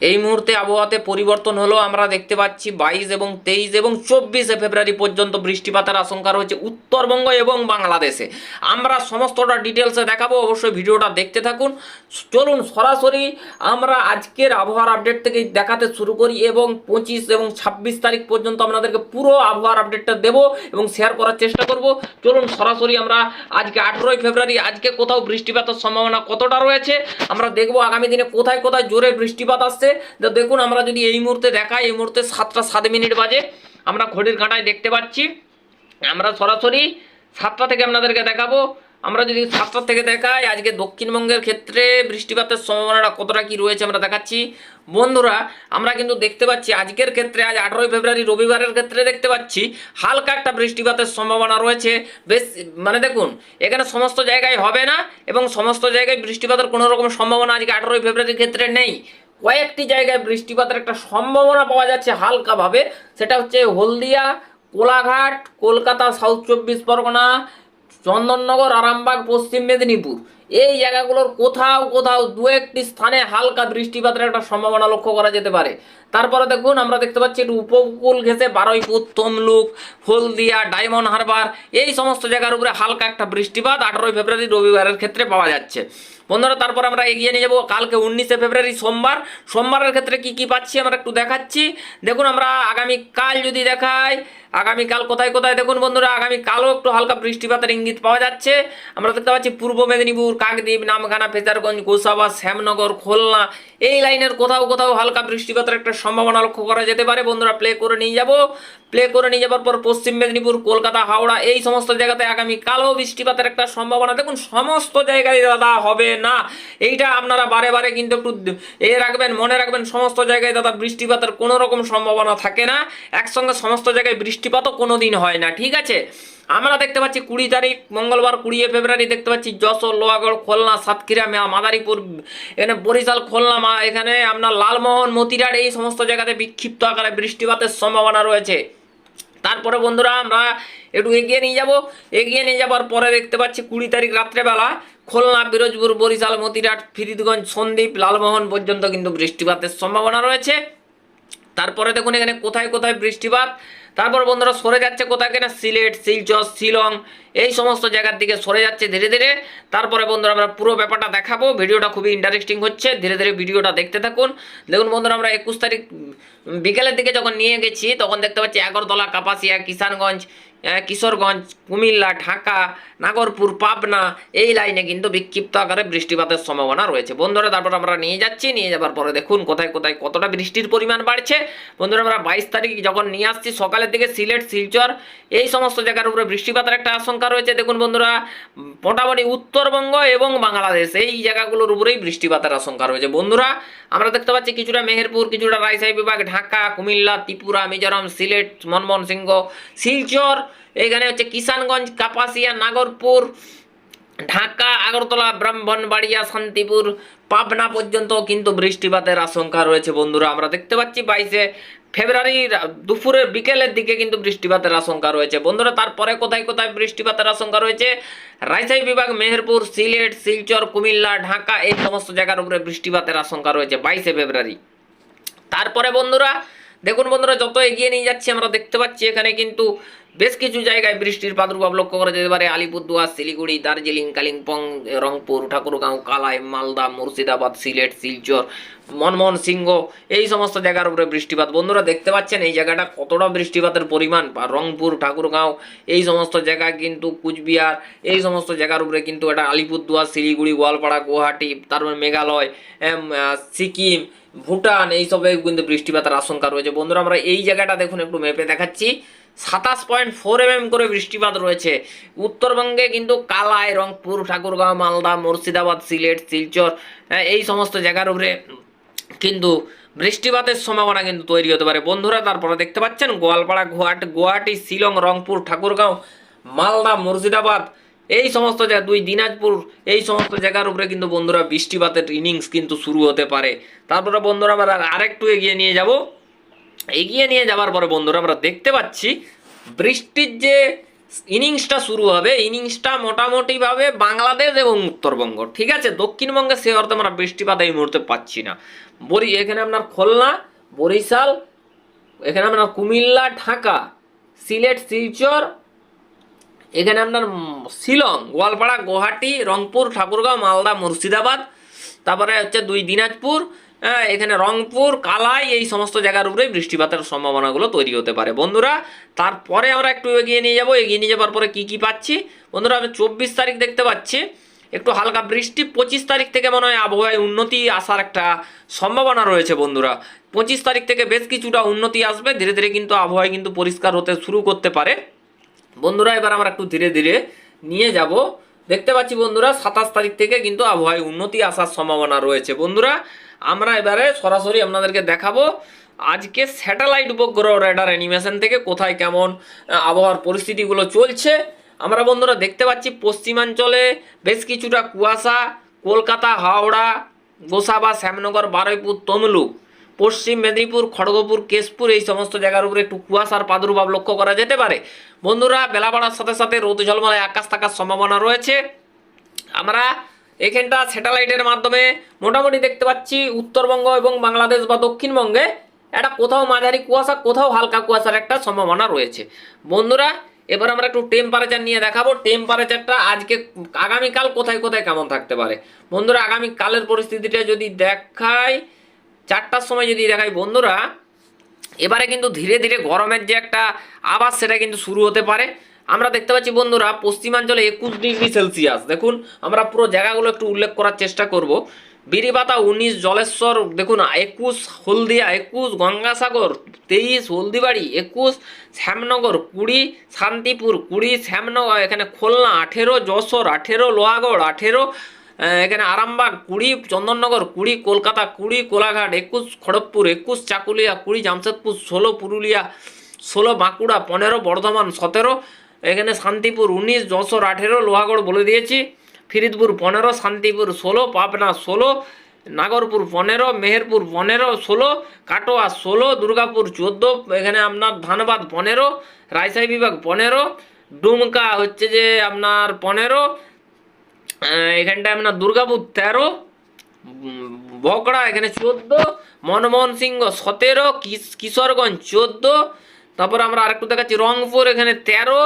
এই মুহূর্তে আবহাওয়াতে পরিবর্তন হলো আমরা দেখতে পাচ্ছি বাইশ এবং তেইশ এবং চব্বিশে ফেব্রুয়ারি পর্যন্ত বৃষ্টিপাতের আশঙ্কা রয়েছে উত্তরবঙ্গ এবং বাংলাদেশে। আমরা সমস্তটা ডিটেলসে দেখাবো, অবশ্যই ভিডিওটা দেখতে থাকুন। চলুন সরাসরি আমরা আজকের আবহাওয়ার আপডেট থেকে দেখাতে শুরু করি এবং পঁচিশ এবং ছাব্বিশ তারিখ পর্যন্ত আপনাদেরকে পুরো আবহাওয়ার আপডেটটা দেবো এবং শেয়ার করার চেষ্টা করব। চলুন সরাসরি আমরা আজকে আঠেরোই ফেব্রুয়ারি, আজকে কোথাও বৃষ্টিপাতের সম্ভাবনা কতটা রয়েছে? আমরা দেখব আগামী দিনে কোথায় কোথায় জোরে বৃষ্টিপাত আসছে। তো দেখুন, আমরা যদি এই মুহূর্তে দেখাই, এই মুহূর্তে সাতটা সাত মিনিট বাজে। আমরা ঘড়ির কাঁটায় দেখতে পাচ্ছি। আমরা সরাসরি সাতটা থেকে আপনাদেরকে দেখাবো। আমরা যদি সাতটা থেকে দেখাই, আজকে দক্ষিণবঙ্গের ক্ষেত্রে বৃষ্টিপাতের সম্ভাবনাটা কতটা কি রয়েছে আমরা দেখাচ্ছি। বন্ধুরা, আমরা কিন্তু দেখতে পাচ্ছি, আজকের ক্ষেত্রে, আজ আঠেরোই ফেব্রুয়ারি, রবিবারের ক্ষেত্রে দেখতে পাচ্ছি, হালকা একটা বৃষ্টিপাতের সম্ভাবনা রয়েছে। বেশ মানে দেখুন, এখানে সমস্ত জায়গায় হবে না, এবং সমস্ত জায়গায় বৃষ্টিপাতের কোনো রকম সম্ভাবনা আজকে আঠেরোই ফেব্রুয়ারির ক্ষেত্রে নেই। কয়েকটি জায়গায় বৃষ্টিপাতের একটা সম্ভাবনা পাওয়া যাচ্ছে হালকাভাবে। সেটা হচ্ছে হলদিয়া, কোলাঘাট, কলকাতা সাউথ চব্বিশ পরগনা, চন্দননগর, আরামবাগ, পশ্চিম মেদিনীপুর। এই জায়গাগুলোর কোথাও কোথাও দু একটি স্থানে হালকা বৃষ্টিপাতের একটা সম্ভাবনা লক্ষ্য করা যেতে পারে। তারপরে দেখুন, আমরা দেখতে পাচ্ছি একটু উপকূল ঘেঁষে বারুইপুর, তমলুক, হলদিয়া, ডায়মন্ড হারবার, এই সমস্ত জায়গার উপরে হালকা একটা বৃষ্টিপাত আঠারোই ফেব্রুয়ারি রবিবারের ক্ষেত্রে পাওয়া যাচ্ছে। বন্ধুরা, তারপর আমরা এগিয়ে নিয়ে যাব কালকে উনিশে ফেব্রুয়ারি সোমবার। সোমবারের ক্ষেত্রে কি কি পাচ্ছি আমরা একটু দেখাচ্ছি। দেখুন, আমরা আগামী কাল যদি দেখাই, আগামীকাল কোথায় কোথায়? দেখুন বন্ধুরা, আগামীকালও একটু হালকা বৃষ্টিপাতের ইঙ্গিত পাওয়া যাচ্ছে। আমরা দেখতে পাচ্ছি পূর্ব মেদিনীপুর কাকদ্বীপ, নামখানা ফেচারগঞ্জ গোসাবা, শ্যামনগর, খুলনা। এই লাইনের কোথাও কোথাও হালকা বৃষ্টিপাতের একটা সম্ভাবনা লক্ষ্য করা যেতে পারে। বন্ধুরা প্লে করে নিয়ে যাব। প্লে করে নিয়ে যাবার পর পশ্চিম মেদিনীপুর, কলকাতা, হাওড়া এই সমস্ত জায়গাতে আগামী কালো বৃষ্টিপাতের একটা সম্ভাবনা। দেখুন, সমস্ত জায়গায় দাদা হবে না। এইটা আপনারা বারে বারে কিন্তু একটু এ রাখবেন, মনে রাখবেন, সমস্ত জায়গায় দাদা বৃষ্টিপাতের কোনো রকম সম্ভাবনা থাকে না। একসঙ্গে সমস্ত জায়গায় বৃষ্টিপাতও কোনো দিন হয় না, ঠিক আছে? আমরা দেখতে পাচ্ছি কুড়ি তারিখ, মঙ্গলবার কুড়ি ফেব্রুয়ারি দেখতে পাচ্ছি যশোর, লোহাগড়, খুলনা, সাতক্ষীরা মাদারীপুর, এখানে বরিশাল, খুলনা, মা এখানে আপনার লালমোহন মতিরাট এই সমস্ত জায়গাতে বিক্ষিপ্ত আকারে বৃষ্টিপাতের সম্ভাবনা রয়েছে। তারপরে বন্ধুরা আমরা একটু এগিয়ে নিয়ে যাব। এগিয়ে নিয়ে যাওয়ার পরে দেখতে পাচ্ছি কুড়ি তারিখ রাত্রেবেলা খুলনা পিরোজপুর বরিশাল, মতিরাট, ফিরিদগঞ্জ, সন্দ্বীপ, লালমোহন পর্যন্ত কিন্তু বৃষ্টিপাতের সম্ভাবনা রয়েছে। তারপরে দেখুন এখানে কোথায় কোথায় বৃষ্টিপাত? তারপর বন্ধুরা সরে যাচ্ছে কোথায় কিনা? সিলেট, শিলচর, শিলং, এই সমস্ত জায়গার দিকে সরে যাচ্ছে ধীরে ধীরে। তারপরে বন্ধুরা আমরা পুরো ব্যাপারটা দেখাবো। ভিডিওটা খুবই ইন্টারেস্টিং হচ্ছে। ধীরে ধীরে ভিডিওটা দেখতে থাকুন। দেখুন বন্ধুরা আমরা একুশ তারিখ বিকেলের দিকে যখন নিয়ে গেছি, তখন দেখতে পাচ্ছি আগরতলা, কাপাসিয়া, কিষানগঞ্জ কিশোরগঞ্জ, কুমিল্লা, ঢাকা, নাগরপুর, পাবনা, এই লাইনে কিন্তু বিক্ষিপ্ত আকারে বৃষ্টিপাতের সম্ভাবনা রয়েছে। বন্ধুরা তারপর আমরা নিয়ে যাচ্ছি। নিয়ে যাবার পরে দেখুন কোথায় কোথায় কতটা বৃষ্টির পরিমাণ বাড়ছে। বন্ধুরা আমরা বাইশ তারিখ যখন নিয়ে আসছি সকালের দিকে সিলেট, শিলচর, এই সমস্ত জায়গার উপরে বৃষ্টিপাতের একটা আশঙ্কা রয়েছে। দেখুন বন্ধুরা, মোটামুটি উত্তরবঙ্গ এবং বাংলাদেশ, এই জায়গাগুলোর উপরেই বৃষ্টিপাতের আশঙ্কা রয়েছে। বন্ধুরা, আমরা দেখতে পাচ্ছি কিছুটা মেহেরপুর, কিছুটা রাজশাহী বিভাগ, ঢাকা, কুমিল্লা, ত্রিপুরা, মিজোরাম, সিলেট, মনমোহন সিংহ, শিলচর এখানে হচ্ছে কিষানগঞ্জ, কাপাসিয়া, নাগরপুর, ঢাকা, আগরতলা, ব্রাহ্মণবাড়িয়া, শান্তিপুর, পাবনা পর্যন্ত কিন্তু বৃষ্টিপাতের আশঙ্কা রয়েছে বন্ধুরা। আমরা দেখতে পাচ্ছি বাইশে ফেব্রুয়ারির দুপুরের বিকেলের দিকে কিন্তু বৃষ্টিপাতের আশঙ্কা রয়েছে। বন্ধুরা, তারপরে কোথায় কোথায় বৃষ্টিপাতের আশঙ্কা রয়েছে? রাজশাহী বিভাগ, মেহেরপুর, সিলেট, শিলচর, কুমিল্লা, ঢাকা এই সমস্ত জায়গার উপরে বৃষ্টিপাতের আশঙ্কা রয়েছে বাইশে ফেব্রুয়ারি। তারপরে বন্ধুরা, দেখুন বন্ধুরা, যত এগিয়ে নিয়ে যাচ্ছি আমরা দেখতে পাচ্ছি এখানে কিন্তু বেশ কিছু জায়গায় বৃষ্টির প্রাদুর্ভাব লক্ষ্য করা যেতে পারে। আলিপুরদুয়ার, শিলিগুড়ি, দার্জিলিং, কালিম্পং, রংপুর, ঠাকুরগাঁও, কালাই, মালদা, মুর্শিদাবাদ, সিলেট, শিলচর মনমোহন সিংহ এই সমস্ত জায়গার উপরে বৃষ্টিপাত। বন্ধুরা, দেখতে পাচ্ছেন এই জায়গাটা কতটা বৃষ্টিপাতের পরিমাণ? বা রংপুর, ঠাকুরগাঁও, এই সমস্ত জায়গা কিন্তু কুচবিহার, এই সমস্ত জায়গার উপরে কিন্তু এটা আলিপুরদুয়ার, শিলিগুড়ি, গোয়ালপাড়া, গুয়াহাটি, তারপরে মেঘালয় সিকিম, ভুটান এইসবে কিন্তু বৃষ্টিপাতের আশঙ্কা রয়েছে। বন্ধুরা, আমরা এই জায়গাটা দেখুন একটু মেপে দেখাচ্ছি। সাতাশ পয়েন্ট ফোর এম করে বৃষ্টিপাত রয়েছে। উত্তরবঙ্গে কিন্তু কালাই, রংপুর, ঠাকুরগাঁও, মালদা, মুর্শিদাবাদ, সিলেট, শিলচর এই সমস্ত জায়গার উপরে কিন্তু বৃষ্টিপাতের সম্ভাবনা কিন্তু তৈরি হতে পারে। বন্ধুরা, তারপরে দেখতে পাচ্ছেন গোয়ালপাড়া গুয়াহাটি গুয়াহাটি, শিলং, রংপুর, ঠাকুরগাঁও, মালদা, মুর্শিদাবাদ, এই সমস্ত জায়গা, দুই দিনাজপুর, এই সমস্ত জায়গার উপরে কিন্তু বন্ধুরা বৃষ্টিপাতের ইনিংস কিন্তু শুরু হতে পারে। তারপরে বন্ধুরা আমরা আরেকটু এগিয়ে নিয়ে যাব। এগিয়ে নিয়ে যাওয়ার পরে বন্ধুরা আমরা দেখতে পাচ্ছি, বৃষ্টির যে ইনিংসটা শুরু হবে, ইনিংসটা মোটামুটিভাবে বাংলাদেশ এবং উত্তরবঙ্গ, ঠিক আছে? দক্ষিণবঙ্গে সে অর্থে আমরা বৃষ্টিপাত এই মুহূর্তে পাচ্ছি না। বরি, এখানে আপনার খুলনা, বরিশাল, এখানে আপনার কুমিল্লা, ঢাকা, সিলেট, শিলচর, এখানে আপনার শিলং, গোয়ালপাড়া, গুয়াহাটি, রংপুর, ঠাকুরগাঁও, মালদা, মুর্শিদাবাদ, তারপরে হচ্ছে দুই দিনাজপুর এখানে রংপুর, কালাই, এই সমস্ত জায়গার উপরে বৃষ্টিপাতের সম্ভাবনাগুলো তৈরি হতে পারে। বন্ধুরা, তারপরে আমরা একটু এগিয়ে নিয়ে যাব। এগিয়ে নিয়ে যাওয়ার পরে কি কি পাচ্ছি? বন্ধুরা, আমি চব্বিশ তারিখ দেখতে পাচ্ছি। একটু হালকা বৃষ্টি, পঁচিশ তারিখ থেকে মনে হয় আবহাওয়ায় উন্নতি আসার একটা সম্ভাবনা রয়েছে, বন্ধুরা। পঁচিশ তারিখ থেকে বেশ কিছুটা উন্নতি আসবে। ধীরে ধীরে কিন্তু আবহাওয়া কিন্তু পরিষ্কার হতে শুরু করতে পারে। বন্ধুরা, এবার আমরা একটু ধীরে ধীরে নিয়ে যাব। দেখতে পাচ্ছি বন্ধুরা, সাতাশ তারিখ থেকে কিন্তু আবহাওয়ায় উন্নতি আসার সম্ভাবনা রয়েছে। বন্ধুরা, আমরা এবারে সরাসরি আপনাদেরকে দেখাবো আজকে স্যাটেলাইট উপগ্রহ রেডার অ্যানিমেশন থেকে কোথায় কেমন আবহাওয়ার পরিস্থিতিগুলো চলছে। আমরা বন্ধুরা দেখতে পাচ্ছি পশ্চিমাঞ্চলে বেশ কিছুটা কুয়াশা, কলকাতা, হাওড়া, গোসাবা, শ্যামনগর, বারুইপুর, তমলুক। পশ্চিম মেদিনীপুর, খড়গপুর, কেশপুর এই সমস্ত জায়গার উপরে একটু কুয়াশার প্রাদুর্ভাব লক্ষ্য করা যেতে পারে। বন্ধুরা, বেলা বাড়ার সাথে সাথে রোদ ঝলমলে আকাশ থাকার সম্ভাবনা রয়েছে। আমরা এখানটা স্যাটেলাইটের মাধ্যমে মোটামুটি দেখতে পাচ্ছি উত্তরবঙ্গ এবং বাংলাদেশ বা দক্ষিণবঙ্গে একটা কোথাও মাঝারি কুয়াশা, কোথাও হালকা কুয়াশার একটা সম্ভাবনা রয়েছে। বন্ধুরা, এবার আমরা একটু টেম্পারেচার নিয়ে দেখাবো। টেম্পারেচারটা আজকে, আগামীকাল কোথায় কোথায় কেমন থাকতে পারে? বন্ধুরা, আগামীকালের পরিস্থিতিটা যদি দেখাই চারটার সময় যদি দেখাই, বন্ধুরা, এবারে কিন্তু ধীরে ধীরে গরমের যে একটা আবাস সেটা কিন্তু শুরু হতে পারে। আমরা দেখতে পাচ্ছি, বন্ধুরা, পশ্চিমাঞ্চলে একুশ ডিগ্রি সেলসিয়াস। দেখুন, আমরা পুরো জায়গাগুলো একটু উল্লেখ করার চেষ্টা করব। বিরিবাতা উনিশ, জলেশ্বর, দেখুন, একুশ, হলদিয়া, একুশ, গঙ্গাসাগর, তেইশ, হলদিবাড়ি, একুশ, শ্যামনগর, কুড়ি, শান্তিপুর, কুড়ি, শ্যামনগর, এখানে খুলনা, আঠেরো, যশোর, আঠেরো, লোহাগড়, আঠেরো এখানে আরামবাগ, কুড়ি, চন্দননগর, কুড়ি, কলকাতা, কুড়ি, কোলাঘাট, একুশ, খড়গপুর, একুশ, চাকুলিয়া, কুড়ি, জামশেদপুর, ষোলো, পুরুলিয়া, ষোলো, বাঁকুড়া, পনেরো, বর্ধমান, সতেরো, এখানে শান্তিপুর, উনিশ, যশোর, আঠেরো, লোহাগড় বলে দিয়েছি। ফিরিদপুর, পনেরো, শান্তিপুর, ষোলো, পাবনা, ষোলো, নাগরপুর, পনেরো, মেহেরপুর, পনেরো, ষোলো, কাটোয়া, ষোলো, দুর্গাপুর, চোদ্দ, এখানে আপনার ধানবাদ, পনেরো, রাজশাহী বিভাগ, পনেরো, ডুমকা হচ্ছে যে আপনার পনেরো আহ, এখানটায় আপনার দুর্গাপুর তেরো বকড়া এখানে চোদ্দ মনমোহন সিংহ সতেরো কিশোরগঞ্জ চোদ্দ তারপর আমরা আরেকটু দেখাচ্ছি রংপুর এখানে তেরো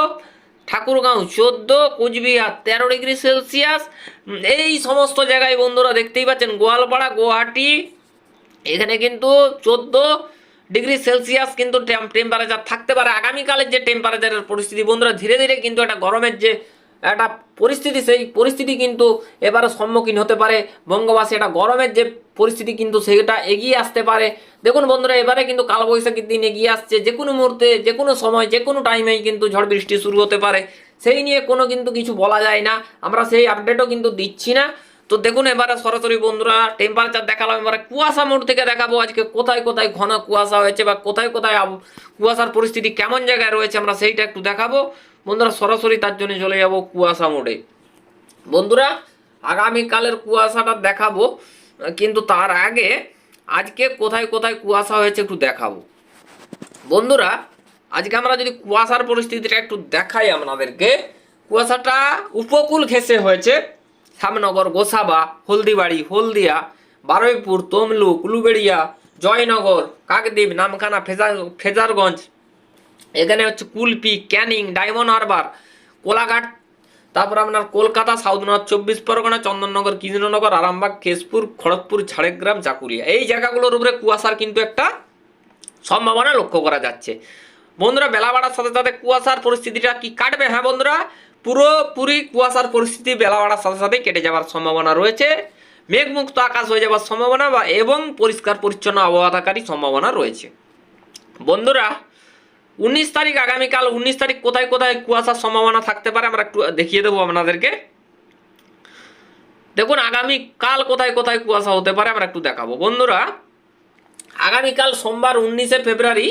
ঠাকুরগাঁও চোদ্দ কোচবিহার তেরো ডিগ্রি সেলসিয়াস। এই সমস্ত জায়গায় বন্ধুরা দেখতেই পাচ্ছেন গোয়ালপাড়া গুয়াহাটি এখানে কিন্তু চোদ্দ ডিগ্রি সেলসিয়াস কিন্তু টেম্পারেচার থাকতে পারে। আগামীকালের যে টেম্পারেচারের পরিস্থিতি বন্ধুরা ধীরে ধীরে কিন্তু একটা গরমের যে একটা পরিস্থিতি সেই পরিস্থিতি কিন্তু এবারে সম্মুখীন হতে পারে। বঙ্গবাসী একটা গরমের যে পরিস্থিতি কিন্তু সেটা এগিয়ে আসতে পারে। দেখুন বন্ধুরা, এবারে কিন্তু কালবৈশাখীর দিন এগিয়ে আসছে। যে কোনো মুহূর্তে, যে কোনো সময়, যে কোনো টাইমেই কিন্তু ঝড় বৃষ্টি শুরু হতে পারে। সেই নিয়ে কোনো কিন্তু কিছু বলা যায় না। আমরা সেই আপডেটও কিন্তু দিচ্ছি না। তো দেখুন এবারে সরাসরি বন্ধুরা টেম্পারেচার দেখালাম এবারে কুয়াশা মোড় থেকে দেখাবো আজকে কোথায় কোথায় ঘন কুয়াশা হয়েছে বা কোথায় কোথায় কুয়াশার পরিস্থিতি কেমন জায়গায় রয়েছে আমরা সেইটা একটু দেখাবো। বন্ধুরা, সরাসরি তার জন্য চলে যাব কুয়াশা মোড়ে। বন্ধুরা, আগামীকালের কুয়াশাটা দেখাবো, কিন্তু তার আগে আজকে কোথায় কোথায় কুয়াশা হয়েছে একটু দেখাবো। বন্ধুরা, আজকে আমরা যদি কুয়াশার পরিস্থিতিটা একটু দেখাই আপনাদেরকে, কুয়াশাটা উপকূল ঘেঁষে হয়েছে। শ্যামনগর, গোসাবা, হলদিবাড়ি, হলদিয়া, বারুইপুর, তমলুক উলুবেড়িয়া জয়নগর, কাকদ্বীপ, নামখানা ফেজার ফেজারগঞ্জ এখানে হচ্ছে Kulpi, Canning, Diamond Harbour, Kolaghat, তারপর আপনার কলকাতা, সাউথ নর্থ, চব্বিশ পরগনা, চন্দননগর কৃষ্ণনগর আরামবাগ, কেশপুর, খড়গপুর, ঝাড়গ্রাম চাকুলিয়া এই জায়গাগুলোর উপরে কুয়াশার কিন্তু একটা সম্ভাবনা লক্ষ্য করা যাচ্ছে। বন্ধুরা বেলা বাড়ার সাথে সাথে কুয়াশার পরিস্থিতিটা কি কাটবে? হ্যাঁ বন্ধুরা, পুরোপুরি কুয়াশার পরিস্থিতি বেলা বাড়ার সাথে সাথে কেটে যাওয়ার সম্ভাবনা রয়েছে। মেঘমুক্ত আকাশ হয়ে যাওয়ার সম্ভাবনা বা এবং পরিষ্কার পরিচ্ছন্ন আবহাওয়া থাকারই সম্ভাবনা রয়েছে। বন্ধুরা উনিশ তারিখ, আগামীকাল উনিশ তারিখ কোথায় কোথায় কুয়াশার সম্ভাবনা থাকতে পারে আমরা একটু দেখিয়ে দেবো আপনাদেরকে। দেখুন আগামী কাল কোথায় কোথায় কুয়াশা হতে পারে আমরা একটু দেখাবো। বন্ধুরা, আগামীকাল সোমবার উনিশে ফেব্রুয়ারি,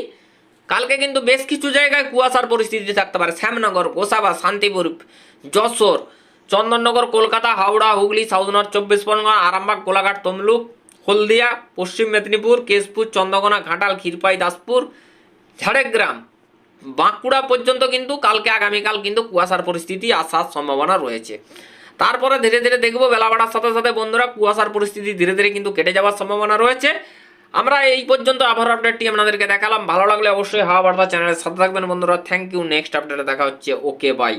কালকে কিন্তু বেশ কিছু জায়গায় কুয়াশার পরিস্থিতি থাকতে পারে। শ্যামনগর, গোসাবা, শান্তিপুর, যশোর, চন্দননগর, কলকাতা, হাওড়া, হুগলি, সাউথ নর্থ, চব্বিশ পরগনা, আরামবাগ কোলাঘাট তমলুক, হলদিয়া, পশ্চিম মেদিনীপুর, কেশপুর, চন্দ্রকোনা, ঘাটাল, ক্ষীরপাই, দাসপুর, ঝাড়গ্রাম বাঁকুড়া পর্যন্ত কিন্তু কালকে, আগামীকাল কিন্তু কুয়াশার পরিস্থিতি আসার সম্ভাবনা রয়েছে। তারপরে ধীরে ধীরে দেখব বেলা বাড়ার সাথে সাথে বন্ধুরা কুয়াশার পরিস্থিতি ধীরে ধীরে কিন্তু কেটে যাওয়ার সম্ভাবনা রয়েছে। আমরা এই পর্যন্ত আবহাওয়ার আপডেটটি আপনাদেরকে দেখালাম। ভালো লাগলে অবশ্যই হাওয়া বার্তা চ্যানেলের সাথে থাকবেন বন্ধুরা। থ্যাংক ইউ নেক্সট আপডেটে দেখা হচ্ছে। Okay bye